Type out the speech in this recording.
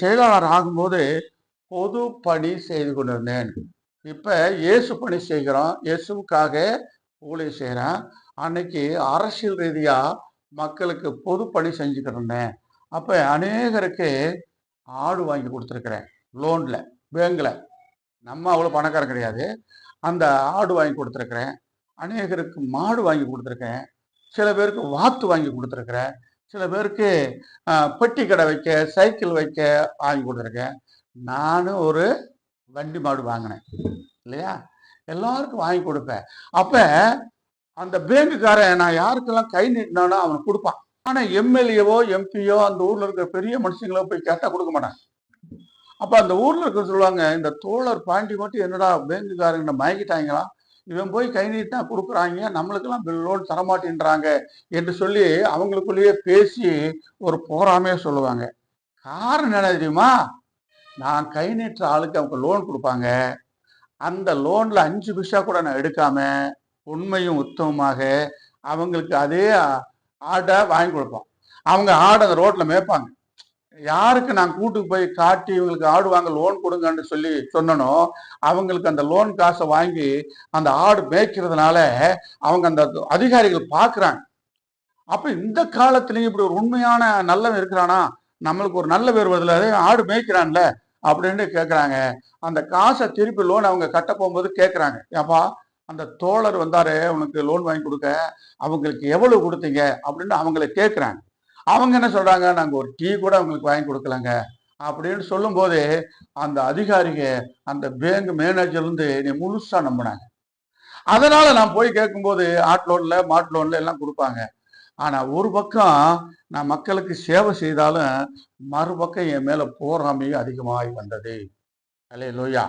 செயலாளர் ஆகும்போது பொது பணி செய்து கொண்டிருந்தேன். இப்போ இயேசு பணி செய்கிறோம். இயேசுக்காக ஊழியர் செய்கிறேன். அன்னைக்கு அரசியல் ரீதியாக மக்களுக்கு பொது பணி செஞ்சுக்கிட்டு இருந்தேன். அப்போ அநேகருக்கு ஆடு வாங்கி கொடுத்துருக்குறேன். லோனில் பேங்கில். நம்ம அவ்வளோ பணக்காரன் கிடையாது. அந்த ஆடு வாங்கி கொடுத்துருக்குறேன். அநேகருக்கு மாடு வாங்கி கொடுத்துருக்கேன் சில பேருக்கு வாத்து வாங்கி கொடுத்துருக்குறேன். சில பேருக்கு பெட்டி கடை வைக்க சைக்கிள் வைக்க வாங்கி கொடுத்துருக்கேன் நானும் ஒரு வண்டி மாடு வாங்கினேன். இல்லையா? எல்லாருக்கும் வாங்கி கொடுப்பேன். அப்போ அந்த பேங்குக்காரன் நான் யாருக்கெல்லாம் கை நீட்டினானோ அவனுக்கு கொடுப்பான். ஆனால் எம்எல்ஏவோ எம்பியோ அந்த ஊரில் இருக்கிற பெரிய மனுஷங்களோ போய் கேட்டால் கொடுக்க மாட்டான் அப்போ அந்த ஊரில் இருக்க சொல்லுவாங்க இந்த தோழர் பாண்டி மட்டும் என்னடா பேங்குக்காரங்க மயக்கிட்டாங்களா இவன் போய் கை நீட்டா கொடுக்குறாங்க நம்மளுக்கெல்லாம் லோன் தரமாட்டேன்றாங்க என்று சொல்லி அவங்களுக்குள்ளேயே பேசி ஒரு போராமையே சொல்லுவாங்க. காரணம் என்ன தெரியுமா? நான் கை நீட்டுற ஆளுக்கு அவங்க லோன் கொடுப்பாங்க. அந்த லோன்ல அஞ்சு பைசா கூட நான் எடுக்காம உண்மையும் உத்தமமாக அவங்களுக்கு அதே ஆடை வாங்கி கொடுப்போம். அவங்க ஆடை அந்த ரோட்ல மேய்ப்பாங்க. யாருக்கு நான் கூட்டுக்கு போய் காட்டி இவங்களுக்கு ஆடு வாங்க லோன் கொடுங்கன்னு சொல்லி சொன்னனோ அவங்களுக்கு அந்த லோன் காசை வாங்கி அந்த ஆடு மேய்க்கிறதுனால அவங்க அந்த அதிகாரிகள் பார்க்குறாங்க அப்போ இந்த காலத்துலேயும் இப்படி ஒரு உண்மையான நல்லவன் இருக்கிறானா? நம்மளுக்கு ஒரு நல்ல பேர் வருதுல ஆடு மேய்க்கிறான்ல அப்படின்னு கேட்குறாங்க அந்த காசை திருப்பி லோன் அவங்க கட்ட போகும்போது கேட்குறாங்க ஏப்பா அந்த தோழர் வந்தாரு உனக்கு லோன் வாங்கி கொடுக்க அவங்களுக்கு எவ்வளவு கொடுத்தீங்க? அப்படின்னு அவங்கள கேட்குறாங்க அவங்க என்ன சொல்றாங்க? நாங்கள் ஒரு டீ கூட அவங்களுக்கு வாங்கி கொடுக்கலங்க. அப்படின்னு சொல்லும்போது அந்த அதிகாரிங்க அந்த பேங்க் மேனேஜர் இருந்து என்னை முழுசா நம்பினாங்க. அதனால நான் போய் கேட்கும்போது ஆட் லோன்ல மாட் லோன்ல எல்லாம் கொடுப்பாங்க. ஆனா ஒரு பக்கம் நான் மக்களுக்கு சேவை செய்தாலும் மறுபக்கம் என் மேல போராமையும் அதிகமாகி வந்தது. அல்லே லோயா